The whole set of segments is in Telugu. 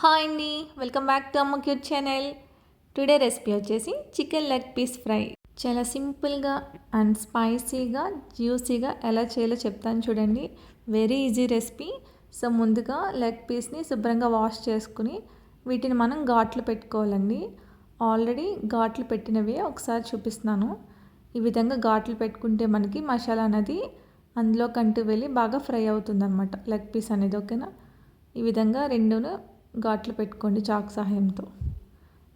హాయ్ అండి welcome back to Amma cute channel. Today recipe వచ్చేసి చికెన్ లెగ్ పీస్ ఫ్రై. చాలా సింపుల్గా అండ్ స్పైసీగా జ్యూసీగా ఎలా చేయాలో చెప్తాను చూడండి. వెరీ ఈజీ రెసిపీ సో ముందుగా లెగ్ పీస్ని శుభ్రంగా వాష్ చేసుకుని వీటిని మనం ఘాట్లు పెట్టుకోవాలండి. ఆల్రెడీ ఘాట్లు పెట్టినవే ఒకసారి చూపిస్తున్నాను. ఈ విధంగా ఘాట్లు పెట్టుకుంటే మనకి మసాలా అనేది అందులో కంటూ వెళ్ళి బాగా ఫ్రై అవుతుంది లెగ్ పీస్ అనేది ఓకేనా? ఈ విధంగా రెండును ఘాట్లు పెట్టుకోండి చాక్ సహాయంతో.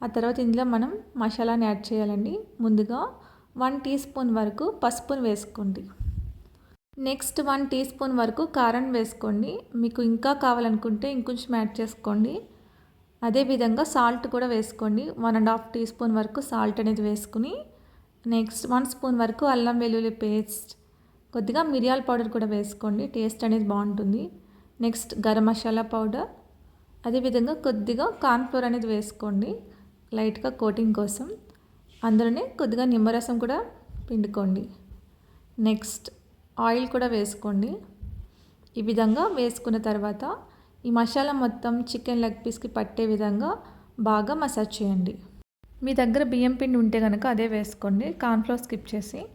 ఆ తర్వాత ఇందులో మనం మసాలాని యాడ్ చేయాలండి. ముందుగా వన్ టీ స్పూన్ వరకు పసుపును వేసుకోండి. నెక్స్ట్ వన్ టీ స్పూన్ వరకు కారం వేసుకోండి. మీకు ఇంకా కావాలనుకుంటే ఇంకొంచెం యాడ్ చేసుకోండి. అదేవిధంగా సాల్ట్ కూడా వేసుకోండి. One and half teaspoon వరకు సాల్ట్ అనేది వేసుకుని నెక్స్ట్ వన్ స్పూన్ వరకు అల్లం వెల్లుల్లి పేస్ట్ కొద్దిగా మిరియాల పౌడర్ కూడా వేసుకోండి. టేస్ట్ అనేది బాగుంటుంది. నెక్స్ట్ గరం మసాలా పౌడర్ అదేవిధంగా కొద్దిగా కార్న్ఫ్లోర్ అనేది వేసుకోండి. లైట్గా కోటింగ్ కోసం. అందులోనే కొద్దిగా నిమ్మరసం కూడా పిండుకోండి. నెక్స్ట్ ఆయిల్ కూడా వేసుకోండి. ఈ విధంగా వేసుకున్న తర్వాత ఈ మసాలా మొత్తం చికెన్ లెగ్ పీస్కి పట్టే విధంగా బాగా మసాజ్ చేయండి. మీ దగ్గర బియ్యం పిండి ఉంటే కనుక అదే వేసుకోండి. కార్న్ఫ్లోర్ స్కిప్ చేసి.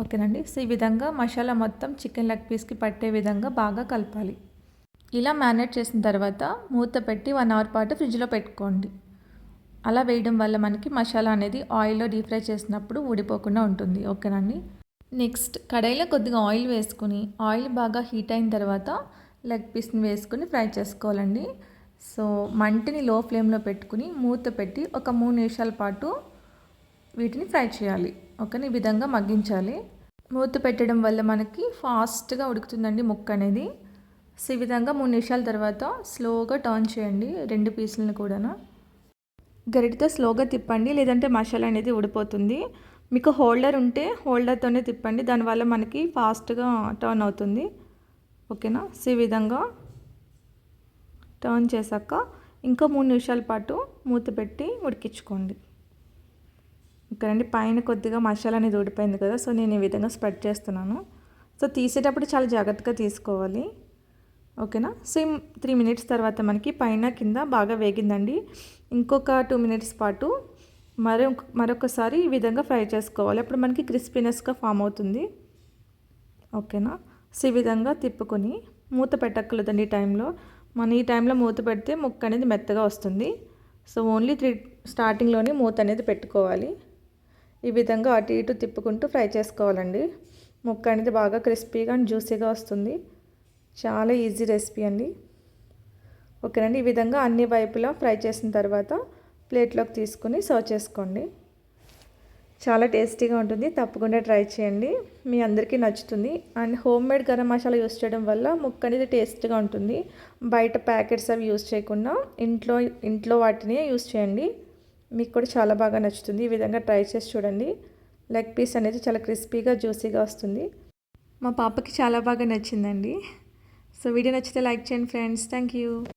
ఓకేనండి? సో ఈ విధంగా మసాలా మొత్తం చికెన్ లెగ్ పీస్కి పట్టే విధంగా బాగా కలపాలి. ఇలా మ్యారినేట్ చేసిన తర్వాత మూత పెట్టి వన్ అవర్ పాటు ఫ్రిడ్జ్లో పెట్టుకోండి. అలా వేయడం వల్ల మనకి మసాలా అనేది ఆయిల్లో డీప్ ఫ్రై చేసినప్పుడు ఊడిపోకుండా ఉంటుంది. ఓకేనండి నెక్స్ట్ కడాయిలో కొద్దిగా ఆయిల్ వేసుకుని ఆయిల్ బాగా హీట్ అయిన తర్వాత లెగ్ పీస్ని వేసుకుని ఫ్రై చేసుకోవాలండి. సో మంటిని లో ఫ్లేమ్లో పెట్టుకుని మూత పెట్టి ఒక మూడు నిమిషాల పాటు వీటిని ఫ్రై చేయాలి. ఓకేనా? ఈ విధంగా మగ్గించాలి. మూత పెట్టడం వల్ల మనకి ఫాస్ట్గా ఉడుకుతుందండి ముక్క అనేది. సో ఈ విధంగా మూడు నిమిషాల తర్వాత స్లోగా టర్న్ చేయండి రెండు పీసులను కూడా గరిటితో స్లోగా తిప్పండి లేదంటే మసాలా అనేది ఉడిపోతుంది మీకు హోల్డర్ ఉంటే హోల్డర్తోనే తిప్పండి దానివల్ల మనకి ఫాస్ట్గా టర్న్ అవుతుంది. ఓకేనా? సో ఈ విధంగా టర్న్ చేశాక ఇంకో మూడు నిమిషాల పాటు మూత పెట్టి ఉడికించుకోండి. ఇక్కడండి పైన కొద్దిగా మసాలా అనేది ఊడిపోయింది కదా సో నేను ఈ విధంగా స్ప్రెడ్ చేస్తున్నాను. సో తీసేటప్పుడు చాలా జాగ్రత్తగా తీసుకోవాలి. ఓకేనా? సేమ్ త్రీ మినిట్స్ తర్వాత మనకి పైన కింద బాగా వేగిందండి. ఇంకొక టూ మినిట్స్ పాటు మరొక మరొకసారి ఈ విధంగా ఫ్రై చేసుకోవాలి. అప్పుడు మనకి క్రిస్పీనెస్గా ఫామ్ అవుతుంది. ఓకేనా? సో ఈ విధంగా తిప్పుకొని మూత పెట్టక్కర్లేదండి ఈ టైంలో. మనం ఈ టైంలో మూత పెడితే ముక్క అనేది మెత్తగా వస్తుంది. సో ఓన్లీ త్రీ స్టార్టింగ్లోనే మూత అనేది పెట్టుకోవాలి. ఈ విధంగా అటు ఇటు తిప్పుకుంటూ ఫ్రై చేసుకోవాలండి. ముక్క అనేది బాగా క్రిస్పీగా అండ్ జ్యూసీగా వస్తుంది. చాలా ఈజీ రెసిపీ అండి. ఓకేనండి ఈ విధంగా అన్ని వైపులా ఫ్రై చేసిన తర్వాత ప్లేట్లోకి తీసుకుని సర్వ్ చేసుకోండి. చాలా టేస్టీగా ఉంటుంది తప్పకుండా ట్రై చేయండి. మీ అందరికీ నచ్చుతుంది. And home made garam masala use చేయడం వల్ల ముక్క అనేది టేస్ట్గా ఉంటుంది. బయట ప్యాకెట్స్ అవి యూస్ చేయకుండా ఇంట్లో ఇంట్లో వాటిని యూస్ చేయండి. మీకు కూడా చాలా బాగా నచ్చుతుంది. ఈ విధంగా ట్రై చేసి చూడండి. లెగ్ పీస్ అనేది చాలా క్రిస్పీగా జ్యూసీగా వస్తుంది. మా పాపకి చాలా బాగా నచ్చిందండి. సో వీడియో నచ్చితే లైక్ చేయండి ఫ్రెండ్స్ థ్యాంక్ యూ